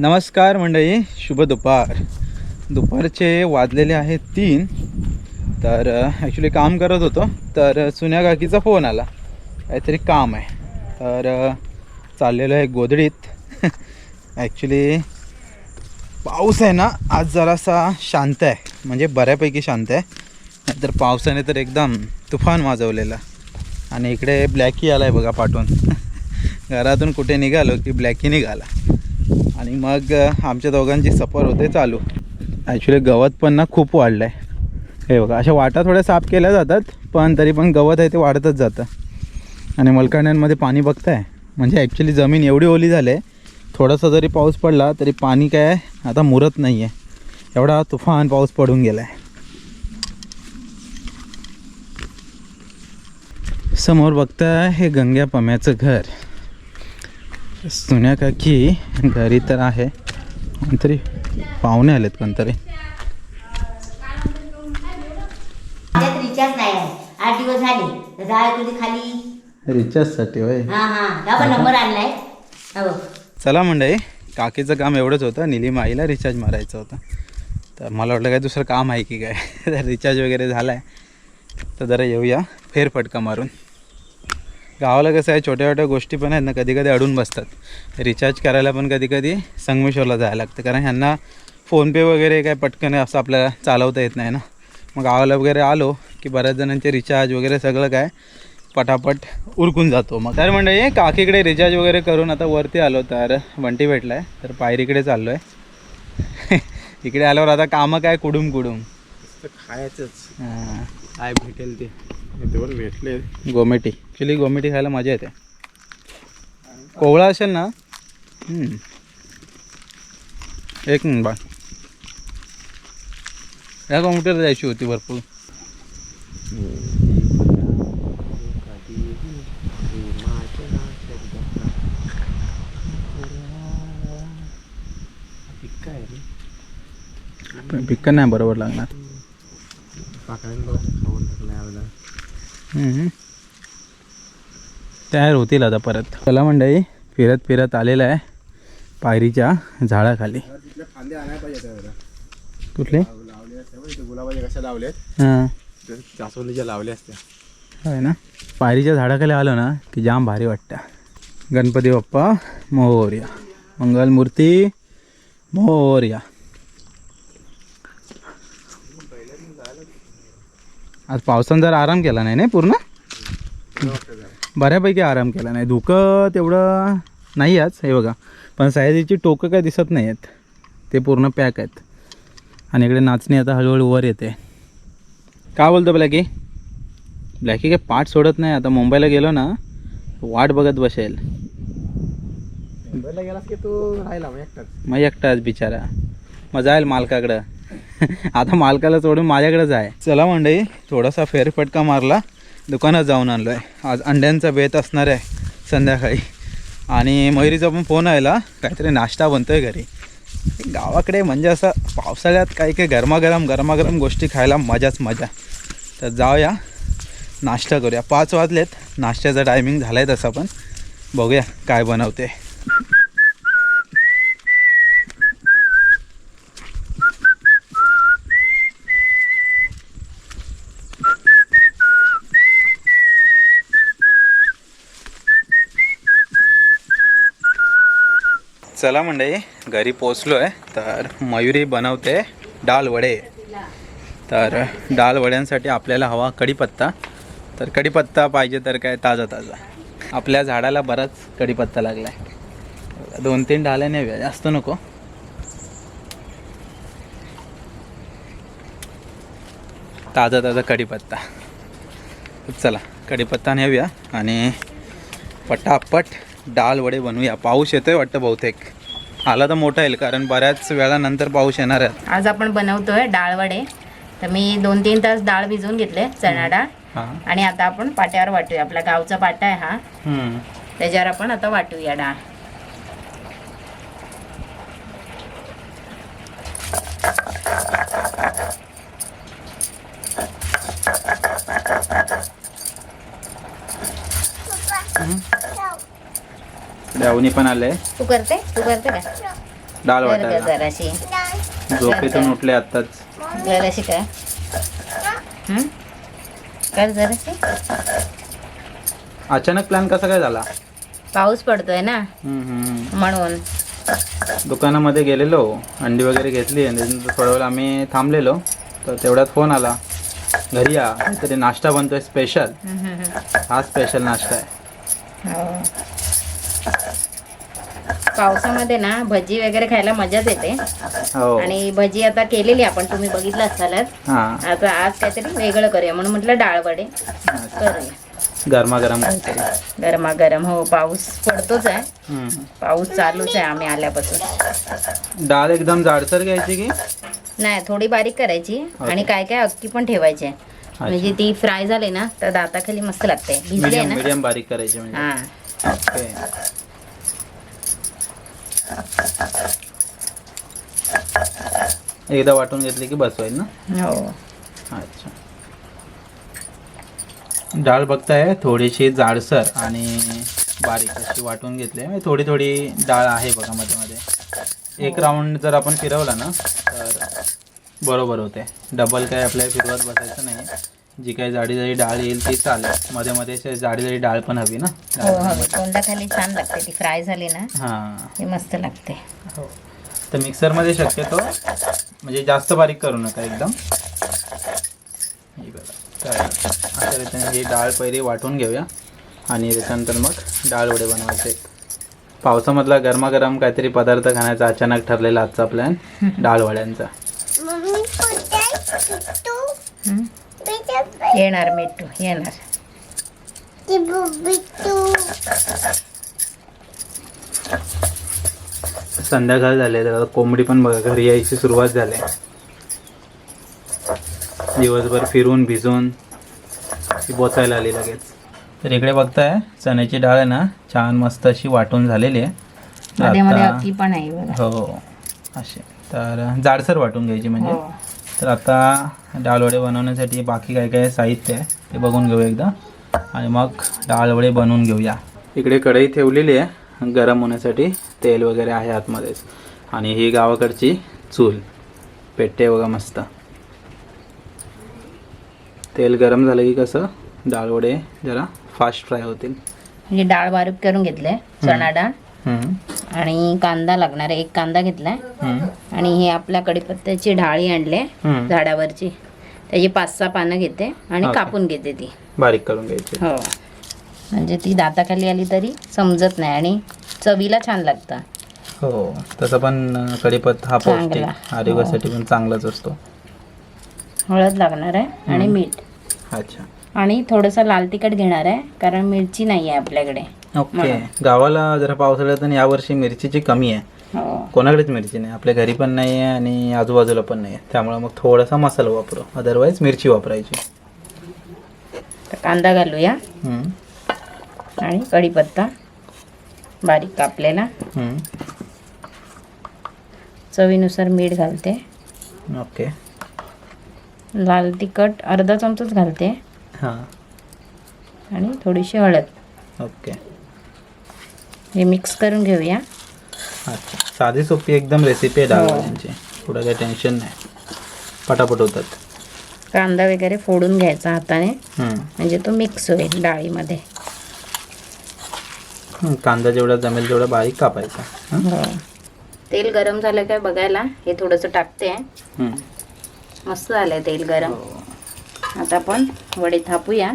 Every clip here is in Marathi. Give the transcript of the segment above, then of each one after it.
नमस्कार मंडळी शुभ दुपार. दुपारचे वाजलेले आहेत तीन. तर ॲक्च्युली काम करत होतो तर सुन्या काकीचा फोन आला. काहीतरी काम आहे. तर चाललेलो आहे गोधडीत. ॲक्च्युली पाऊस आहे ना आज जरासा शांत आहे. म्हणजे बऱ्यापैकी शांत आहे. नाहीतर पावसाने तर एकदम तुफान वाजवलेला आणि इकडे ब्लॅकी आला आहे बघा पाठवून. घरातून कुठे निघालो की ब्लॅकी निघाला. आणि मग आमच्या दोघांची सफर होते चालू. ॲक्च्युली गवत पण ना खूप वाढलं आहे हे बघा अशा वाटा थोड्या साफ केल्या जातात पण तरी पण गवत आहे ते वाढतच जातं. आणि मलकांड्यांमध्ये पाणी बघताय म्हणजे ॲक्च्युली जमीन एवढी ओली झाली आहे थोडासा जरी पाऊस पडला तरी पाणी काय आता मुरत नाही आहे एवढा तुफान पाऊस पडून गेला आहे समोर बघताय हे गंग्या पम्याचं घर. सुन्या काकी घरी तर आहे. कोणतरी पाहुणे आलेत कोणतरी. त्यात रिचार्ज नाही आहे. आठ दिवस झाले. तर जाय तुझी खाली. रिचार्जसाठी होय. हा हा. हा पण नंबर आणलाय. हो चला मंडळी काकीचं काम एवढंच होतं. निलीम आईला रिचार्ज मारायचं होतं. तर मला वाटलं काय दुसरं काम आहे की काय. तर रिचार्ज वगैरे झाला आहे तर जरा येऊया. फेरफटका मारून. गावाला कसं आहे छोट्या छोट्या गोष्टी पण आहेत ना कधी कधी अडून बसतात. रिचार्ज करायला पण कधी कधी संगमेश्वरला जायला लागतं. कारण ह्यांना फोनपे वगैरे काय पटकन असं आपल्याला चालवता येत नाही ना. मग गावाला वगैरे आलो की बऱ्याच जणांचे रिचार्ज वगैरे सगळं काय पटापट उरकून जातो. मग तर म्हणजे काकीकडे रिचार्ज वगैरे करून आता वरती आलो तर बंटी भेटला आहे तर पायरीकडे चाललो आहे इकडे आल्यावर आता कामं काय कुडूम कुडूम. खायचंच. हां. काय भेटेल ते. दोन भेटले. गोमेटी. ॲक्च्युली गोमेटी खायला मजा येते. कोवळा असेल ना. एक मिनिट बा या कॉम्प्युटर जायची होती भरपूर. पण पिक्कन नाही बरोबर लागणार. तयार होतील आता परत. चला मंडळी फिरत फिरत आलेलं आहे पायरीच्या झाडाखाली. कुठले? लावले असते गुलाबाच्या कशा लावल्यात हां. जास्वंदीच्या लावल्या असत्या ना? पायरीच्या झाडाखाली आलो ना की जाम भारी वाटतं. गणपती बाप्पा मोर्या मंगलमूर्ती मोर्या आज पावसानं जरा आराम केला नाही नाही पूर्ण? बऱ्यापैकी आराम केला नाही. धुकं तेवढं नाही आज हे बघा. पण सयाजीची टोकं काय दिसत नाही आहेत. ते पूर्ण पॅक आहेत. आणि इकडे नाचणी आता हळूहळू वर येते. का बोलतो ब्लॅकी ब्लॅकी काय पाठ सोडत नाही. आता मुंबईला गेलो ना वाट बघत बसेल. मुंबईला गेलास की तू राहिला मग एकटाच? मग एकटाच बिचारा. मग जाईल मालकाकडं. आता मालकाला सोडून माझ्याकडेच आहे. चला मंडई थोडासा फेरफटका मारला. दुकानात जाऊन आणलो आहे आज अंड्यांचा बेत असणार आहे संध्याकाळी. आणि मयुरीचा पण फोन आला काहीतरी नाश्ता बनतो आहे घरी. गावाकडे म्हणजे असं पावसाळ्यात काही काही गरमागरम गरमागरम गोष्टी खायला मजाच मजा. तर जाऊया नाश्ता करूया. पाच वाजलेत. नाश्त्याचा टायमिंग झाला आहे तसा पण. बघूया काय बनवते. चला मंडळी घरी पोचलो आहे तर मयुरी बनवते डाल वडे. तर डाल वड्यांसाठी आपल्याला हवा कढीपत्ता. तर कढीपत्ता पाहिजे तर काय ताजा ताजा आपल्या झाडाला बराच कढीपत्ता लागला आहे दोन तीन डाल्या नेव्या जास्त नको. ताजा ताजा कढीपत्ता. चला कढीपत्ता नेऊया आणि पटापट डाळ वडे बनवूया. पाऊस येतोय वाटतं बहुतेक. आला तर मोठा येईल कारण बऱ्याच वेळानंतर पाऊस येणार आहे. आज आपण बनवतोय डाळ वडे. तर मी दोन तीन तास डाळ भिजवून घेतले चणा डाळ आणि आता आपण पाट्यावर वाटूया. आपला गावचा पाटा आहे हा. त्याच्यावर आपण आता वाटूया डाळ. डावणी पण आले तू करते? तू करते का? डाळ कर वाटायला. जराशी. झोपेतून उठले आत्ताच. जराशी काय हं? कर जराशी. अचानक प्लॅन कसा काय झाला? पाऊस पडतोय ना. हम्म, हम्म. म्हणून. दुकानामध्ये गेलेलो अंडी वगैरे घेतली आणि त्यानंतर थोड्या वेळ आम्ही थांबलेलो तर तेवढ्यात फोन आला. घरी या काहीतरी नाश्ता बनतोय स्पेशल हं, हं, हं. हा स्पेशल नाश्ता आहे. हो. पावसामध्ये ना भजी वगैरे खायला मजाच येते. हो. आणि भजी आता केलेली आपण तुम्ही बघितलं असालच. हां. आता आज काहीतरी वेगळं करूया म्हणून म्हटलं डाळ वडे करूया. गरमागरम काहीतरी. गरमागरम हो पाऊस पडतोच आहे. हम्म. पाऊस चालूच आहे आम्ही आल्यापासून. डाळ एकदम जाडसर घ्यायची की? नाही थोडी बारीक करायची आणि काय काय अक्की पण ठेवायची आहे. म्हणजे ती फ्राय झाली ना तर दाताखाली मस्त लागते. भिजली आहे मीडियम ना मीडियम बारीक करायची म्हणजे. हा. ओके. एकदा वाटून घेतली की बस होईल ना? हो. अच्छा. डाळ बघताय थोडीशी जाडसर आणि बारीक अशी वाटून घेतली. आहे थोडी थोडी डाळ आहे बघा मध्ये मध्ये. एक राऊंड जर आपण फिरवला ना तर बरोबर होते. डबल काय आपल्याला फिरवत बसायचं नाही. जी काही जाडी जाडी डाळ येईल ती चालेल. मध्ये मध्ये जाडी जाडी डाळ पण हवी ना? हो हो तोंडाखाली छान लागते ती. फ्राय झाली ना हां. मस्त लागते. हो. तर मिक्सरमध्ये शक्यतो म्हणजे जास्त बारीक करू नका एकदम. हे बघा. तर अशा रीतीने ही डाळ पहिली वाटून घेऊया. आणि त्याच्यानंतर मग डाळ वडे बनवायचे. पावसामधला गरमागरम काहीतरी पदार्थ खाण्याचा अचानक ठरलेला आजचा प्लॅन डाळ वड्यांचा? येणार मिठू येणार. संध्याकाळ झाले तर आता कोंबडी पण बघा घरी यायची सुरुवात झाली. दिवसभर फिरून भिजून ती बोचायला आली लगेच. तर इकडे बघताय चण्याची डाळ आहे ना छान मस्त अशी वाटून झालेली आहे. पण हो असे. तर जाडसर वाटून घ्यायची म्हणजे. हो. तर आता डाळ वडे बनवण्यासाठी बाकी काय काय साहित्य आहे ते बघून घेऊ एकदा. आणि मग डाळ वडे बनवून घेऊया. इकडे कढई ठेवलेली आहे. गरम होण्यासाठी तेल वगैरे आहे आतमध्येच. आणि ही गावाकडची चूल. पेटते बघा मस्त. तेल गरम झालं की कसं डाळ वडे जरा फास्ट फ्राय होतील. म्हणजे डाळ बारीक करून घेतले चणा डाळ. आणि कांदा लागणार आहे एक कांदा घेतलाय. आणि हे आपल्या कढीपत्त्याची ढाळी आणले. झाडावरची. त्याची पाच सहा पानं घेते आणि. कापून घेते ती. बारीक करून घ्यायची. हो. म्हणजे ती दाताखाली आली तरी समजत नाही आणि चवीला छान लागतं. हो तसं पण अं, कढीपत्ता हा पौष्टिक चांगला. आरोग्यासाठी पण चांगलाच असतो. हळद लागणार आहे आणि मीठ. अच्छा. आणि थोडंसं लाल तिखट घेणार आहे कारण मिरची नाही आहे आपल्याकडे. ओके. गावाला जरा पावसाळ्यात आणि यावर्षी मिरचीची कमी आहे. हो. कोणाकडेच मिरची नाही. आपल्या घरी पण नाही आहे आणि आजूबाजूला पण नाही आहे. त्यामुळे मग थोडासा मसाला वापरू. अदरवाईज मिरची वापरायची. तर कांदा घालूया. हम्म. आणि कढीपत्ता. बारीक कापलेला. चवीनुसार मीठ घालते. ओके. लाल तिखट अर्धा चमचाच घालते. हां. आणि थोडीशी हळद. ओके. हे मिक्स करून घेऊया. अच्छा. साधी सोपी एकदम रेसिपी आहे डाळ हो. पुढं काही टेन्शन नाही. पटापट होतात. कांदा वगैरे फोडून घ्यायचा हाताने. म्हणजे तो मिक्स होईल डाळीमध्ये. कांदा जेवढा जमेल तेवढा बारीक कापायचा. हं? हो. तेल गरम झालं काय बघायला? हे थोडंसं टाकते. मस्त झालंय तेल गरम. आता आपण वडे थापूया.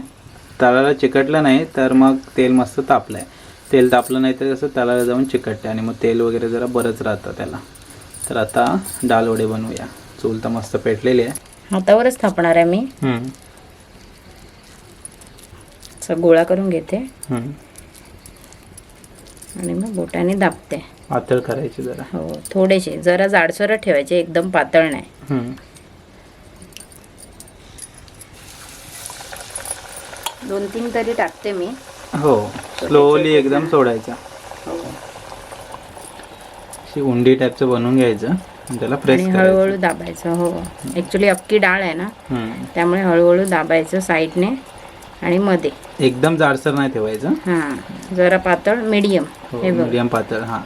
तळाला चिकटलं नाही तर मग तेल मस्त तापलं आहे तेल तापलं नाही तर कसं तळाला जाऊन चिकटते आणि मग तेल वगैरे जरा बरंच राहतं त्याला. तर आता डाळ वडे बनवूया. चूल तर मस्त पेटलेली आहे. हातावरच थापणार आहे मी. असं गोळा करून घेते. आणि मग बोटाने दाबते. पातळ करायची जरा. हो थोडेसे. जरा जाडसरच ठेवायचे एकदम पातळ नाही. हम्म. दोन तीन तरी टाकते मी. हो स्लोली एकदम सोडायचा. हो. अशी उंडी टाईपचं बनवून घ्यायचं आणि त्याला प्रेस करायचं. हळूहळू दाबायचं हो. ॲक्च्युली अख्खी डाळ आहे ना हम्म. त्यामुळे हळूहळू दाबायचं साईडने आणि मध्ये. एकदम जाडसर नाही ठेवायचं. हां जरा पातळ मीडियम हो हे मीडियम पातळ हां.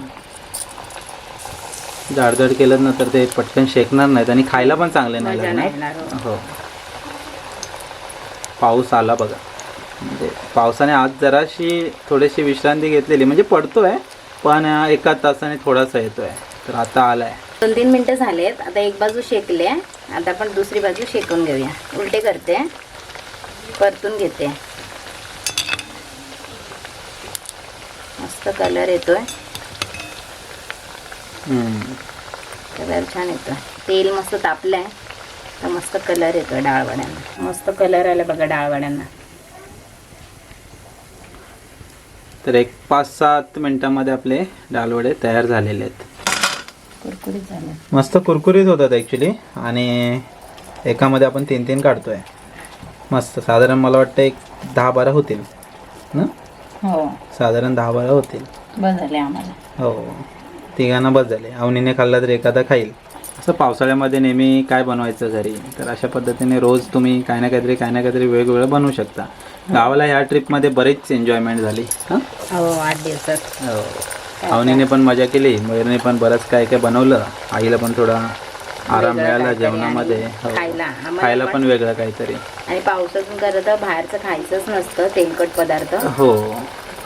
जाडजाड केलं ना तर ते पटकन शेकणार नाहीत आणि खायला पण चांगले नाही हो. हो. पाऊस आला बघा. म्हणजे पावसाने आज जराशी थोडीशी विश्रांती घेतलेली. म्हणजे पडतोय पण एका तासाने थोडासा येतोय. तर आता आलाय. दोन तीन मिनटं झालेत. आता एक बाजू शेकले. आता आपण दुसरी बाजू शेकून घेऊया. उलटे करते. परतून घेते. मस्त कलर येतोय. हम्म. कलर छान येतोय. तेल मस्त तापलंय तर मस्त कलर येतोय डाळवड्यांना. मस्त कलर आला बघा डाळवड्यांना. तर एक पाच सात मिनिटांमध्ये आपले डालवडे तयार झालेले आहेत. कुरकुरीत झालं. मस्त कुरकुरीत होतात ॲक्च्युली आणि एकामध्ये आपण तीन तीन काढतोय. मस्त. साधारण मला वाटतं एक दहा बारा होतील. ना? हो. साधारण दहा बारा होतील. बस झाले आम्हाला. हो. तिघांना बस झाले अवनीने खाल्ला तर एखादा खाईल. असं पावसाळ्यामध्ये नेहमी काय बनवायचं घरी? तर अशा पद्धतीने रोज तुम्ही काय ना काहीतरी काय ना काहीतरी वेगवेगळं बनवू शकता. गावाला ह्या ट्रिपमध्ये बरेच एन्जॉयमेंट झाली. हां? हो आठ दिवसात. हो. अवनीने पण मजा केली मयुरने पण बरंच काय काय बनवलं. आईला पण थोडा आराम मिळाला जेवणामध्ये. हो. खायला. खायला पण- वेगळं काहीतरी. आणि पावसातून करत तर बाहेरचं खायचंच नसतं तेलकट पदार्थ. हो.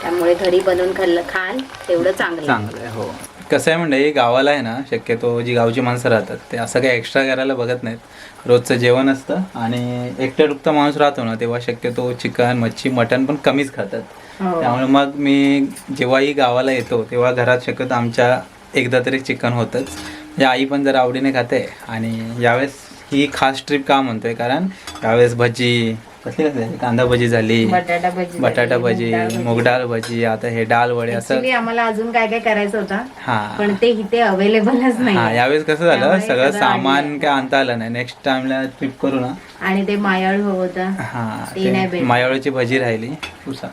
त्यामुळे घरी बनवून खाल्लं खाल तेवढं चांगलं. चांगलं हो. कसं आहे म्हणजे गावाला आहे ना शक्यतो जी गावची माणसं राहतात ते असं काही एक्स्ट्रा करायला बघत नाहीत. रोजचं जेवण असतं आणि एकटा दुकटा माणूस राहतो ना तेव्हा शक्यतो चिकन मच्छी मटण पण कमीच खातात. हो. त्यामुळे मग मी जेव्हाही गावाला येतो तेव्हा घरात शक्यतो आमच्या एकदा तरी चिकन होतंच. म्हणजे आई पण जरा आवडीने खाते. आणि यावेळेस ही खास ट्रिप का म्हणतोय? कारण यावेळेस भजी कसली कसली? झाली? कांदा भजी झाली बटाटा भजी बटाटा भजी मूग डाळ भजी. आता हे डाळ वडे असं आम्हाला अजून काय काय करायचं होतं हा. पण ते इथे अवेलेबलच हा नाही यावेळेस कसं झालं? सगळं सामान. काय आणता आलं नाही. नेक्स्ट टाइमला ट्रिप करू ना. आणि ते मायाळ होतं. हा ते नाही ते भेटलं. मायाळूची भजी राहिली पुसा.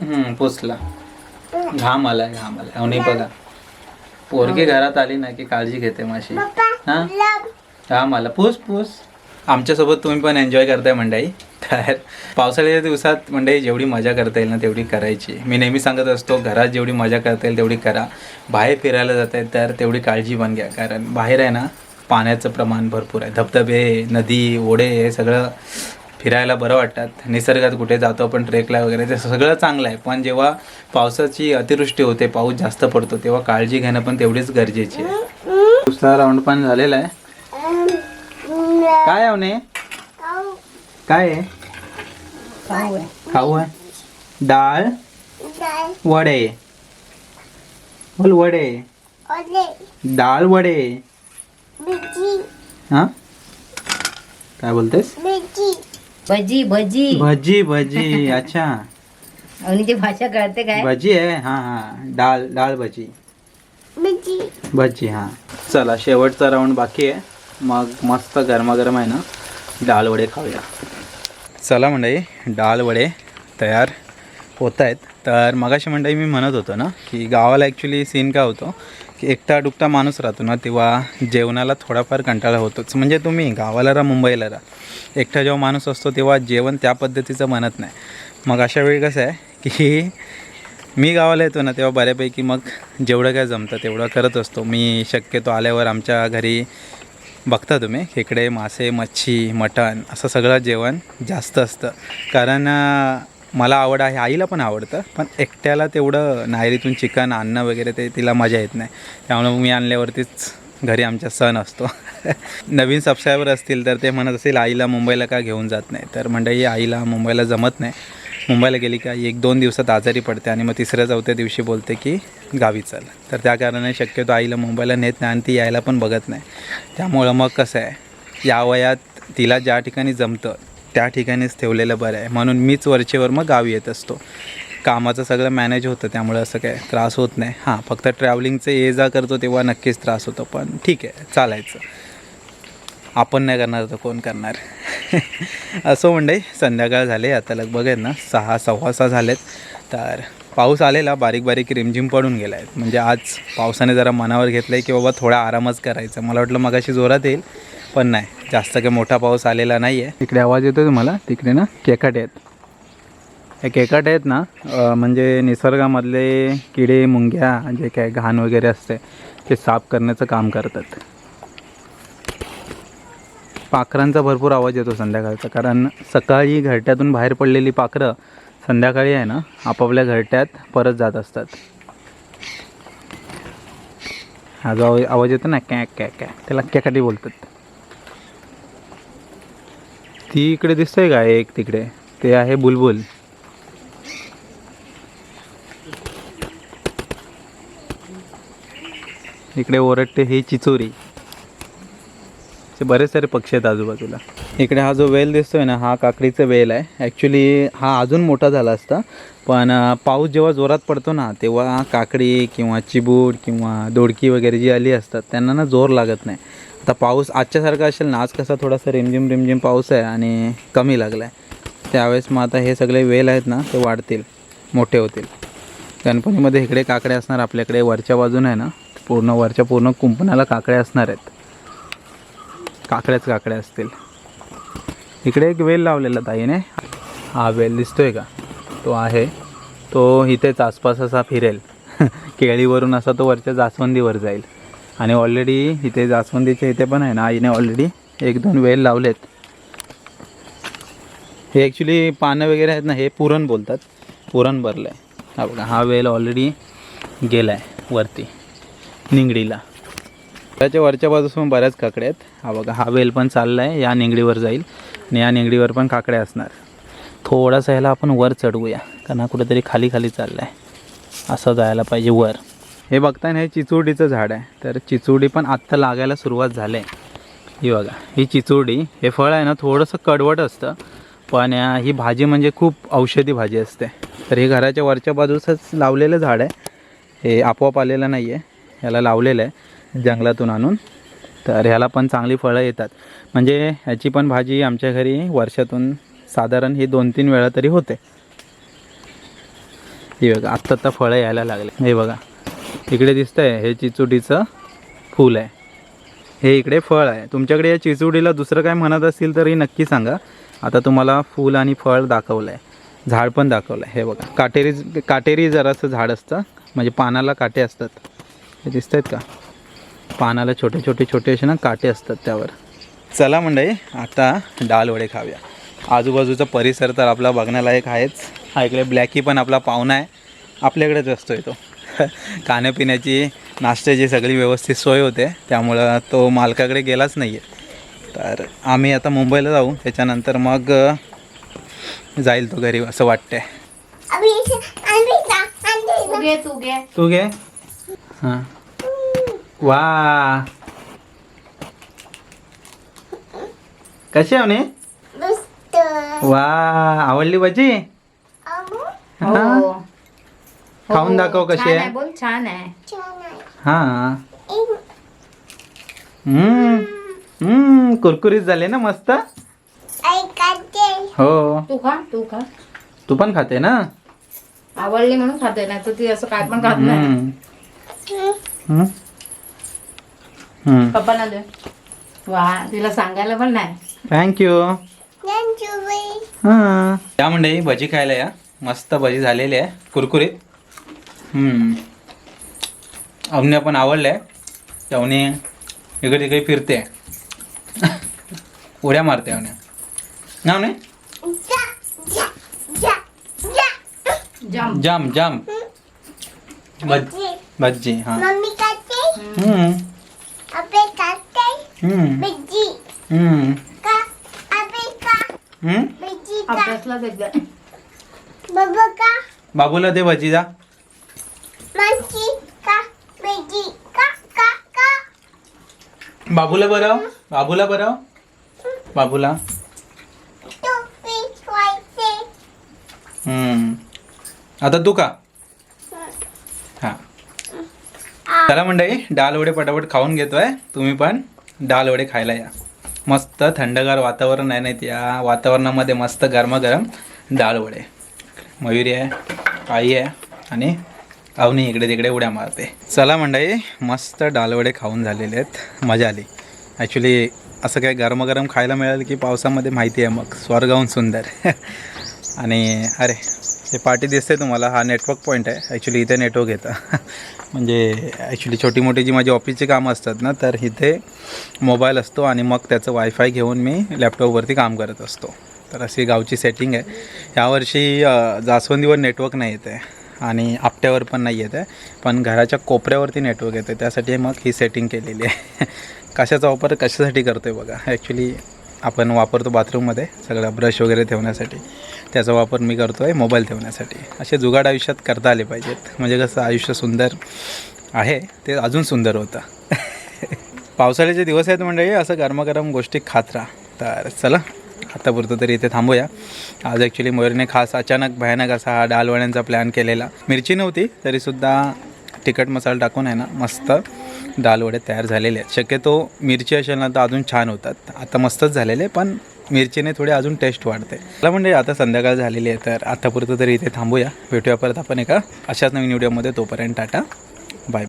हम्म पुसला. घाम आलाय घाम आलाय. बघा. पोरगी घरात आली ना की काळजी घेते माशी हा? घाम आला पूस पूस. आमच्यासोबत तुम्ही पण एन्जॉय करताय मंडळी तर पावसाळ्याच्या दिवसात मंडळी जेवढी मजा करता येईल ना तेवढी करायची. मी नेहमी सांगत असतो घरात जेवढी मजा करता येईल तेवढी करा. बाहेर फिरायला जात आहे तर तेवढी काळजी पण घ्या. कारण बाहेर आहे ना पाण्याचं प्रमाण भरपूर आहे. धबधबे नदी ओढे हे सगळं फिरायला बरं वाटतात. निसर्गात कुठे जातो आपण ट्रेकला वगैरे ते सगळं चांगलं आहे. पण जेव्हा पावसाची अतिवृष्टी होते पाऊस जास्त पडतो तेव्हा काळजी घेणं पण तेवढीच गरजेची आहे. दुसरा राऊंड पण झालेला आहे. काय आवने काय आहे? खाऊ आहे. खाऊ आहे डाळ वडे. बोल वडे. डाळ वडे. हा? काय बोलतेस? भजी भजी. भजी भजी अच्छा. अवनीची भाषा कळते काय? भजी आहे हा हा. डाळ डाळ भजी. भजी. हा. चला शेवटचा राऊंड बाकी आहे. मग मस्त गरमागरम आहे ना डाळ वडे खाऊया. चला मंडळी डाळ वडे तयार होत आहेत. तर मगाशी मंडळी मी म्हणत होतो ना की गावाला ॲक्च्युली सीन काय होतो? एकटा डुकटा माणूस राहतो ना तेव्हा जेवणाला थोडाफार कंटाळा होतोच. म्हणजे तुम्ही गावाला राहा मुंबईला राहा. एकटा जेव्हा माणूस असतो तेव्हा जेवण त्या पद्धतीचं म्हणत नाही. मग अशा वेळी कसं आहे की मी गावाला येतो ना तेव्हा बऱ्यापैकी मग जेवढं काय जमतं तेवढं करत असतो. मी शक्यतो आल्यावर आमच्या घरी बघता तुम्ही खेकडे मासे मच्छी मटण असं सगळं जेवण जास्त असतं. कारण मला आवड आहे आईला पण आवडतं पण एकट्याला तेवढं नायरीतून चिकन आणणं वगैरे ते तिला मजा येत नाही. त्यामुळे मी आणल्यावरतीच घरी आमच्या सण असतो. नवीन सबस्क्रायबर असतील तर ते म्हणत असेल आईला मुंबईला का घेऊन जात नाही? तर मंडळी आईला मुंबईला जमत नाही. मुंबईला गेली का एक दोन दिवसात आजारी पडते आणि मग तिसऱ्या चौथ्या दिवशी बोलते की गावी चल. तर त्या कारणाने शक्यतो आईला मुंबईला नेत नाही आणि ती यायला पण बघत नाही. त्यामुळं मग कसं आहे या वयात तिला ज्या ठिकाणी जमतं त्या ठिकाणीच ठेवलेलं बरं आहे. म्हणून मीच वरचेवर मग गावी येत असतो. कामाचं सगळं मॅनेज होतं त्यामुळे असं काय त्रास होत नाही. हां फक्त ट्रॅव्हलिंगचं ये जा करतो तेव्हा नक्कीच त्रास होतो पण ठीक आहे चालायचं. आपण नाही करणार तर कोण करणार? असं म्हणजे संध्याकाळ झाले आता लगभग आहेत ना सहा सव्वा सहा झालेत. तर पाऊस आलेला बारीक बारीक रिमझिम पडून गेला आहे म्हणजे आज पावसाने जरा मनावर घेतलं आहे की बाबा थोडा आरामच करायचा. मला वाटलं मगाशी जोरात येईल. पण नाही. जास्त काही मोठा पाऊस आलेला नाही आहे तिकडे आवाज येतो तुम्हाला? तिकडे ना? केकाट आहेत. हे केकाट आहेत ना म्हणजे निसर्गामधले किडे मुंग्या जे काय घाण वगैरे असते ते साफ करण्याचं काम करतात. पाखरांचा भरपूर आवाज येतो संध्याकाळचा कारण सकाळी घरट्यातून बाहेर पडलेली पाखरं संध्याकाळी आहे ना आपापल्या घरट्यात परत जात असतात. हा जो आवाज- आवाज येतो ना कॅ कॅ कॅ त्याला कॅकाटी बोलतात. ती इकडे दिसतंय का? एक तिकडे. ते आहे बुलबुल. इकडे ओरडते ही चिचोरी. असे बरेच सारे पक्षी आहेत आजूबाजूला. इकडे हा जो वेल दिसतोय ना हा काकडीचा वेल आहे. ॲक्च्युली हा अजून मोठा झाला असता. पण पाऊस जेव्हा जोरात पडतो ना तेव्हा काकडी किंवा चिबूड किंवा दोडकी वगैरे जी आली असतात त्यांना ना जोर लागत नाही. आता पाऊस आजच्यासारखा असेल ना आज कसा थोडासा रिमझिम रिमझिम पाऊस आहे आणि कमी लागला आहे त्यावेळेस मग आता हे सगळे वेल आहेत ना ते वाढतील मोठे होतील. गणपतीमध्ये इकडे काकडे असणार आपल्याकडे वरच्या बाजून आहे ना पूर्ण वरच्या पूर्ण कुंपणाला काकडे असणार आहेत. काकड्याच काकड्या असतील. इकडे एक वेल लावलेला ताईने. हा वेल दिसतोय का? तो आहे. तो इथेच आसपास असा फिरेल. केळीवरून असा तो वरच्या जास्वंदीवर जाईल. आणि ऑलरेडी इथे जास्वंदीच्या इथे पण आहे ना आईने ऑलरेडी एक दोन वेल लावलेत. हे ॲक्च्युली पानं वगैरे आहेत ना हे पुरण बोलतात. पुरण भरलं आहे हा बघा हा वेल ऑलरेडी गेला आहे वरती निंगडीला. त्याच्या वरच्या बाजूस पण बऱ्याच काकड्या आहेत. हा बघा हा वेल पण चालला आहे या निंगडीवर जाईल आणि या निंगडीवर पण काकड्या असणार. थोडासा ह्याला आपण वर चढवूया कारण हा कुठेतरी खाली खाली चालला आहे असं जायला पाहिजे वर. हे बघताय ना हे चिचुडीचं झाड आहे. तर चिचुडी पण आत्ता लागायला सुरुवात झाली. आहे ही बघा ही चिचुडी हे फळ आहे ना थोडंसं कडवट असतं पण ही भाजी म्हणजे खूप औषधी भाजी असते. तर हे घराच्या वरच्या बाजूसच लावलेलं झाड आहे. हे आपोआप आलेलं नाही आहे ह्याला लावलेलं आहे जंगलातून आणून. तर ह्याला पण चांगली फळं येतात. म्हणजे ह्याची पण भाजी आमच्या घरी वर्षातून साधारण ही दोन तीन वेळा तरी होते. हे बघा आत्ता आत्ता फळं यायला लागले. हे बघा इकडे दिसतंय हे चिचुडीचं फूल आहे. हे इकडे फळ आहे. तुमच्याकडे या चिचुडीला दुसरं काय म्हणत असतील तरी नक्की सांगा. आता तुम्हाला फूल आणि फळ दाखवलं आहे झाड पण दाखवलं आहे हे बघा. काटेरी काटेरी जरासं झाड असतं. म्हणजे पानाला काटे असतात. हे दिसत आहेत का? पानाला छोटे छोटे छोटे असे ना काटे असतात त्यावर. चला मंडळी आता डाल वडे खाऊया. आजूबाजूचा परिसर तर आपला बघण्यालायक आहेच. हा इकडे ब्लॅकी पण आपला पाहुणा आहे. आपल्याकडेच असतो तो. खाण्यापिण्याची नाश्त्याची सगळी व्यवस्थित सोय होते. त्यामुळं तो मालकाकडे गेलाच नाही आहे तर आम्ही आता मुंबईला जाऊ. त्याच्यानंतर मग जाईल तो घरी असं वाटतंय. तू घे हां. वा. कशी आहे वा. आवडली भाजी? खाऊन दाखव कशी छान आहे. बोल छान आहे. हां. हम्म. हम्म कुरकुरीत झाले ना मस्त? हो. तू खा तू खा. तू पण खाते ना? आवडली म्हणून खाते नाही तर ती असं काय पण खात नाही. हम्म. पप्पाला दे. वा तिला सांगायला पण नाही. थँक्यू हां. त्या मंडळी भजी खायला या. मस्त भजी झालेली आहे. कुरकुरीत. हम्म. अवन्या पण आवडले अवनी इकडे तिकडे फिरते. उड्या मारते अवन्या ना अवनी? जम. जाम जाम. भज भज्जी हां. मम्मी खाते हम्म. अबे खाते हम्म. भजी हम्म. का? अबे का? हम्म. भजी का? अभ्यासला देते बाबा का? बाबूला दे भजी जा का का का का बाबूला बरं? बाबूला बरं? बाबूला? हम्म. आता तू का? हां. चला मंडळी डाल वडे पटापट खाऊन घेतोय. तुम्ही पण डाल वडे खायला या. मस्त थंडगार वातावरण आहे नाही या वातावरणामध्ये मस्त गरमागरम डाळ वडे. मयुरी आहे आई आहे आणि अवनी इकडे तिकडे उड्या मारते. चला मंडळी मस्त डालवडे खाऊन झालेले आहेत. मजा आली. ॲक्च्युली असं काय गरमगरम खायला मिळालं की पावसामध्ये माहिती आहे मग. स्वर्गाहून सुंदर. आणि अरे हे पाठी दिसते तुम्हाला. हा नेटवर्क पॉईंट आहे. ॲक्च्युली इथे नेटवर्क येतं. म्हणजे ॲक्च्युली छोटी मोठी जी माझी ऑफिसची कामं असतात ना तर इथे मोबाईल असतो आणि मग त्याचं वायफाय घेऊन मी लॅपटॉपवरती काम करत असतो. तर अशी गावची सेटिंग आहे. यावर्षी जास्वंदीवर नेटवर्क नाही येत आहे. आणि आपट्यावर पण नाही येत आहे. पण घराच्या कोपऱ्यावरती नेटवर्क येतं त्यासाठी मग ही सेटिंग केलेली आहे. कशाचा वापर कशासाठी करतो आहे बघा. ॲक्च्युली आपण वापरतो बाथरूममध्ये सगळं ब्रश वगैरे ठेवण्यासाठी. त्याचा वापर मी करतो आहे मोबाईल ठेवण्यासाठी. असे जुगाड आयुष्यात करता आले पाहिजेत. म्हणजे कसं आयुष्य सुंदर आहे. ते अजून सुंदर होतं. पावसाळ्याचे दिवस आहेत मंडळी. असं गरमागरम गोष्टी खात राहा. तर चला. आत्तापुरतं तरी इथे थांबूया. आज ॲक्च्युली मयूरने खास अचानक भयानक असा हा डालवड्यांचा प्लॅन केलेला. मिरची नव्हती तरीसुद्धा तिखट मसाला टाकून आहे ना मस्त डालवडे तयार झालेले आहेत. शक्यतो मिरची असेल ना तर अजून छान होतात. आता मस्तच झालेले पण मिरचीने थोडी अजून टेस्ट वाढते. मला म्हणजे आता संध्याकाळ झालेली आहे तर आतापुरतं तरी इथे थांबूया. भेटूया परत आपण एका अशाच नवीन व्हिडिओमध्ये तोपर्यंत टाटा.